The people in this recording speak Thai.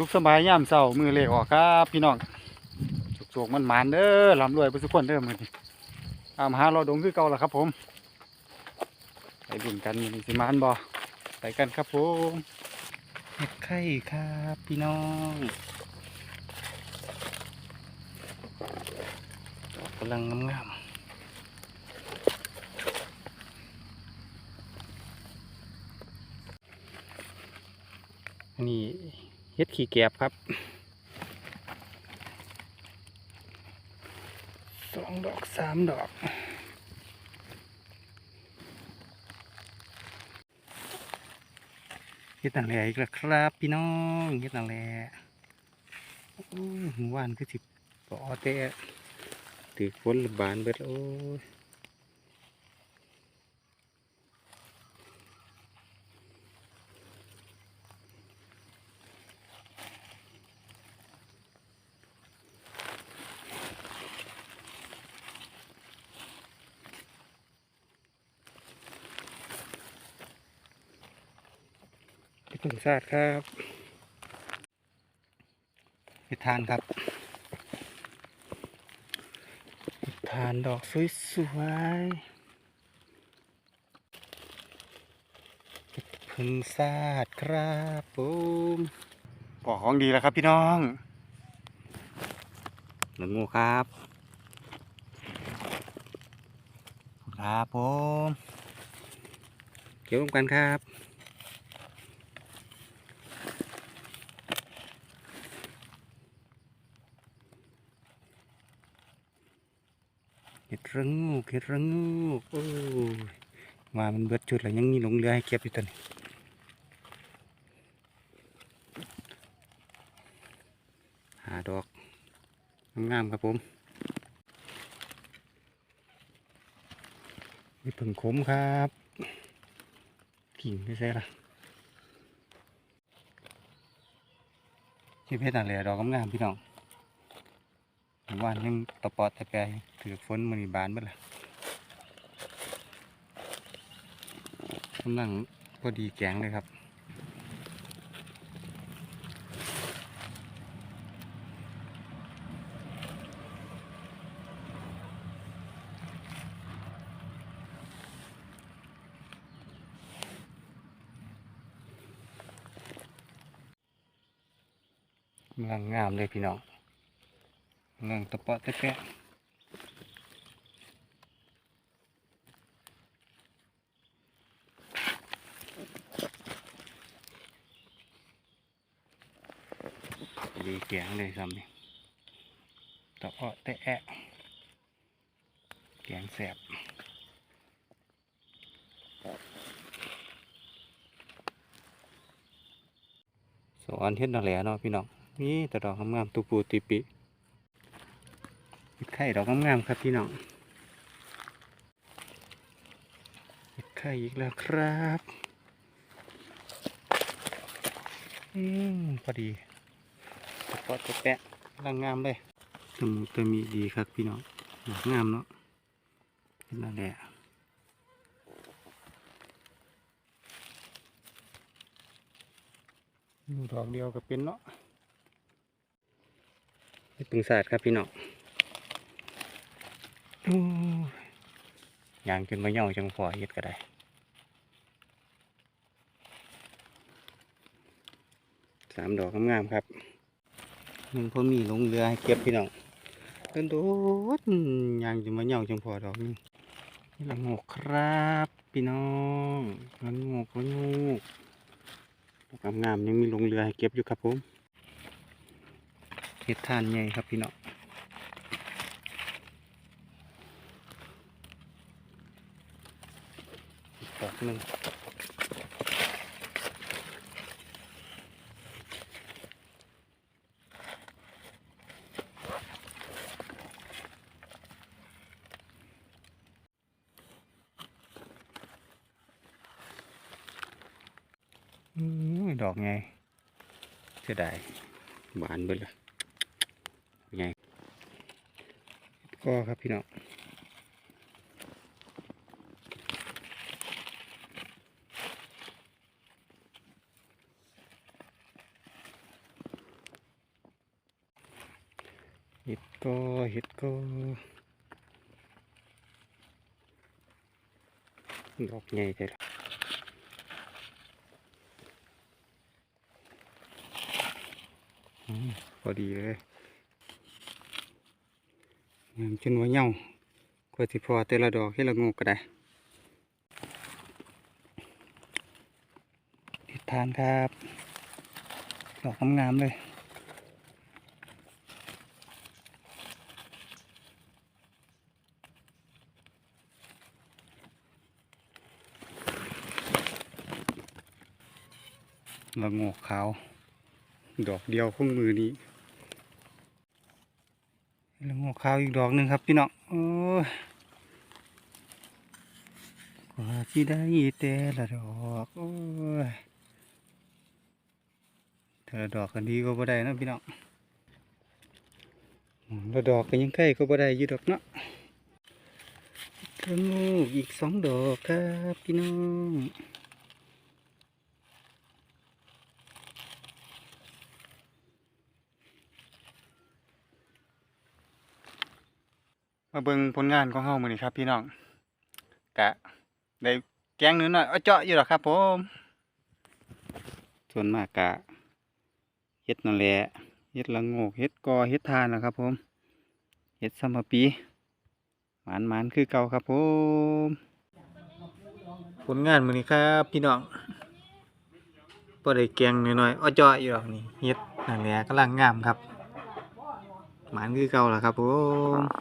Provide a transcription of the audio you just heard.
สุขสบายย่ามเช้ามือเลขออกครับ พี่น้องโศกๆมันหมานเด้อร่ำรวยไปทุกคนเด้อมือนี้ตามหาเราดงคือเก่าละครับ ผมไปดุนกันมื้อนี้สิมานบ่ไปกันครับผมเห็ดไข่ครับพี่น้องกำลังงามๆนนี้ เฮ็ดขี้แกบครับสองดอกสามดอก เฮ็ดนั่นแหละอีกแล้วครับ พี่น้องเฮ็ดนั่นแหละโอ้ยหมู่บ้านคือสิปอแต่ถือฝนระบานเบิดโอ้ย เฮ็ดผึ่งซาดครับเฮ็ดทานครับเฮ็ดทานดอกสวยๆเฮ็ดผึ่งซาดครับผมปอกของดีแล้วครับพี่น้องหนึ่งงูครับครับผมเกี่ยวร่วมกันครับ ดระงูกเห็ดระงูกโอ้ยว่ามันเบิดจุดแล้วยังมีหลงเรือให้เก็บอยู่ตัวนี้หาดอกงามๆครับผมนี่ผึ่งขมครับกิ่งไม่ใช่ละที่เพชรอะไรดอกงามๆพี่น้อง ว่ายังตะปอดตะแกถือฝนมันบานเบิดละกำลังพอดีแกงเลยครับกำลังงามเลยพี่น้อง เงิงตะเปาะตะแกะดีแกงเลยซ้ำนี่ตะเปาะตะแอะแกงแสบสอนเฮ็ดนั่นแหละเนาะพี่น้องนี่แต่ดอกงามๆตุปูติปิ เห็ดไข่ดอกงามๆครับพี่น้องเห็ดไข่อีกแล้วครับอืมพอดีตะปอดตะแปะกำลังงามเลยตมูตมีดีครับพี่น้องดอกงามเนาะเป็นนั่นและอยู่ดอกเดียวก็เป็นเนาะเห็ดปึงศาสตร์ครับพี่น้อง ยางจนมาเหี่ยวจังพอเฮ็ดก็ได้สามดอกงามๆครับมันพอมีลงเรือให้เก็บพี่น้องเดินโดดยางจนมาเหี่ยวจังพอดอกนี้นี่ละงกครับ พี่น้องละงกละงกดอกงามๆยังมีลงเรือให้เก็บอยู่ครับผมเห็ดทานใหญ่ครับพี่น้อง ดอก หนึ่งอื้อดอกไงเสียดายบานเบิดเลยไงก็ครับพี่น้อง ห็ดก็เห็ดก็ดอกใหญ่แต่ละอืมพอดีเลยงามจนว่าเหย่ากว่าสิพอแต่ละดอกให้ละงูก็ได้ทิศทานครับ ดอกงามๆเลย ละโงกขาว ดอกเดียวของมือนี้ละโงกขาวอีกดอกหนึ่งครับพี่น้องโอ้กว่าที่ได้แต่ละดอกโอ้ยแต่ละดอกกันดีก็บ่ได้นะพี่น้องละดอกก็ยังใกล้ก็บ่ได้อยู่ดอกเนาะละโงกอีกสองดอกครับพี่น้อง มาเบิ่งผลงานของเฮามื้อนี้ครับ พี่น้องกะได้แกงนื้อหน่อยเอาเจาะอยู่หรอครับผมส่วนมากกะเฮ็ดนั่นแหละเฮ็ดละงกเฮ็ดกอเฮ็ดทานนะครับ ผมเฮ็ดซัมปีหมานหมานคือเก่าครับผมผลงานมื้อนี้ครับ พี่น้องบ่ได้แกงน้อยๆเอาเจาะอยู่หรอกนี่เฮ็ดนั่นแหละกำลังงามครับ หมานคือเก่าล่ะครับผม